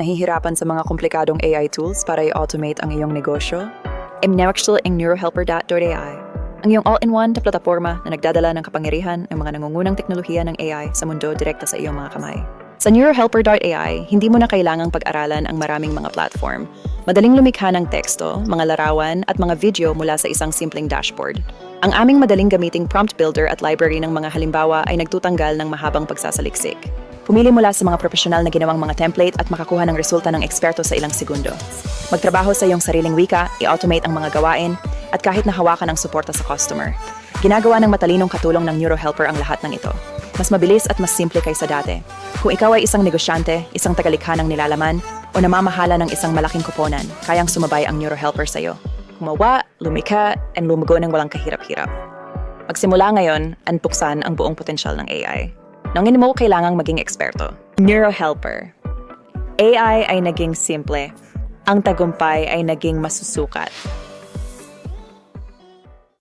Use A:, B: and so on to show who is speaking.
A: Nahihirapan sa mga komplikadong AI tools para i-automate ang iyong negosyo? Imnextual ang neurohelper.ai, ang iyong all-in-one na plataforma na nagdadala ng kapangyarihan ng mga nangungunang teknolohiya ng AI sa mundo direkta sa iyong mga kamay. Sa neurohelper.ai, hindi mo na kailangang pag-aralan ang maraming mga platform. Madaling lumikha ng teksto, mga larawan at mga video mula sa isang simpleng dashboard. Ang aming madaling gamiting prompt builder at library ng mga halimbawa ay nagtutanggal ng mahabang pagsasaliksik. Pumili mula sa mga profesional na ginawang mga template at makakuha ng resulta ng eksperto sa ilang segundo. Magtrabaho sa iyong sariling wika, i-automate ang mga gawain, at kahit nahawakan ng suporta sa customer. Ginagawa ng matalinong katulong ng NeuroHelper ang lahat ng ito. Mas mabilis at mas simple kaysa dati. Kung ikaw ay isang negosyante, isang tagalikha ng nilalaman, o namamahala ng isang malaking kuponan, kayang sumabay ang NeuroHelper sa iyo. Kumawa, lumikha, and lumugo ng walang kahirap-hirap. Magsimula ngayon, at buksan ang buong potensyal ng AI. Nang hindi mo kailangang maging eksperto. NeuroHelper. AI ay naging simple. Ang tagumpay ay naging masusukat.